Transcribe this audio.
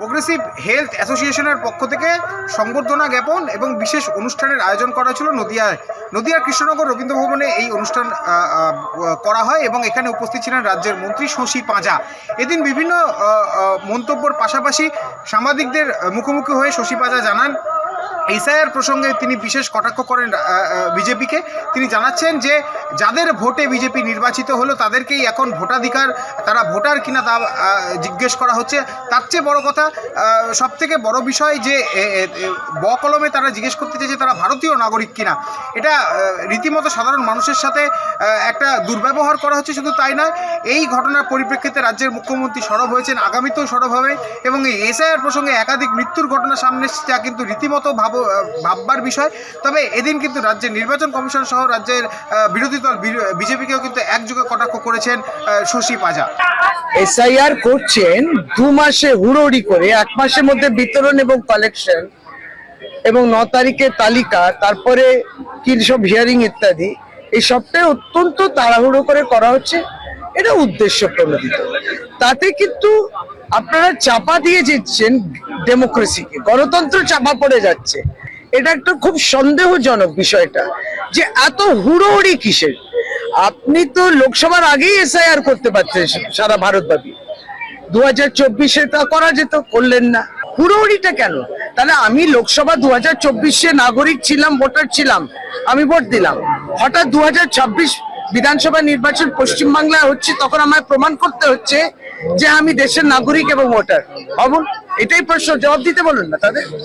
Progressive health অ্যাসোসিয়েশনের পক্ষ থেকে সংবর্ধনা জ্ঞাপন এবং বিশেষ অনুষ্ঠানের আয়োজন করা ছিল নদিয়ায়। নদিয়ার কৃষ্ণনগর রবীন্দ্র ভবনে এই অনুষ্ঠান করা হয় এবং এখানে উপস্থিত ছিলেন রাজ্যের মন্ত্রী শশী পাঁজা। এদিন বিভিন্ন মন্তব্যর পাশাপাশি সাংবাদিকদের মুখোমুখি হয়ে শশী পাঁজা জানান এসআইআর প্রসঙ্গে তিনি বিশেষ কটাক্ষ করেন বিজেপিকে। তিনি জানাচ্ছেন যে যাদের ভোটে বিজেপি নির্বাচিত হলো তাদেরকেই এখন ভোটাধিকার তারা ভোটার কিনা তা জিজ্ঞেস করা হচ্ছে। তার চেয়ে বড় কথা সব থেকে বড় বিষয় যে এ, এ, এ, ব কলমে তারা জিজ্ঞেস করতে চাইছে তারা ভারতীয় নাগরিক কিনা। এটা রীতিমতো সাধারণ মানুষের সাথে একটা দুর্ব্যবহার করা হচ্ছে শুধু তাই নয়। এই ঘটনার পরিপ্রেক্ষিতে রাজ্যের মুখ্যমন্ত্রী সরব হয়েছেন আগামীতেও সরব হবে এবং এই এসআইআর প্রসঙ্গে একাধিক মৃত্যুর ঘটনা সামনে এসেছে যা কিন্তু রীতিমতো ভাব ভাববার বিষয়। তবে এদিন কিন্তু রাজ্যের নির্বাচন কমিশন সহ রাজ্যের বিরোধী দল বিজেপিকেও কিন্তু একযোগে কটাক্ষ করেছেন শশী পাজা। এসআইআর করছেন দু মাসে হুড়োড়ি করে, এক মাসের মধ্যে বিতরণ এবং কালেকশন এবং ন তারিখে তালিকা, তারপরে কি সব হিয়ারিং ইত্যাদি, এই সবটাই অত্যন্ত তাড়াহুড়ো করে করা হচ্ছে। এটা উদ্দেশ্য প্রণোদিত। তাতে কিন্তু আপনারা চাপা দিয়ে দিচ্ছেন ডেমোক্রেসিকে গণতন্ত্র চাপা পড়ে যাচ্ছে। এটা একটা খুব সন্দেহজনক বিষয়টা যে এত হুড়োহুড়ি কিসের? আপনি তো লোকসভার আগেই এসআইআর করতে পারতেন সারা ভারতব্যাপী। দু হাজার চব্বিশে তা করা যেত, করলেন না। হুড়োহুড়িটা কেন? তাহলে আমি লোকসভা দু হাজার চব্বিশে নাগরিক ছিলাম, ভোটার ছিলাম, আমি ভোট দিলাম। হঠাৎ দু হাজার ছাব্বিশ বিধানসভা নির্বাচন পশ্চিমবাংলায় হচ্ছে, তখন আমায় প্রমাণ করতে হচ্ছে যে আমি দেশের নাগরিক এবং ভোটার। ভাবুন। এটাই প্রশ্ন জবাব দিতে বলুন না তাদের।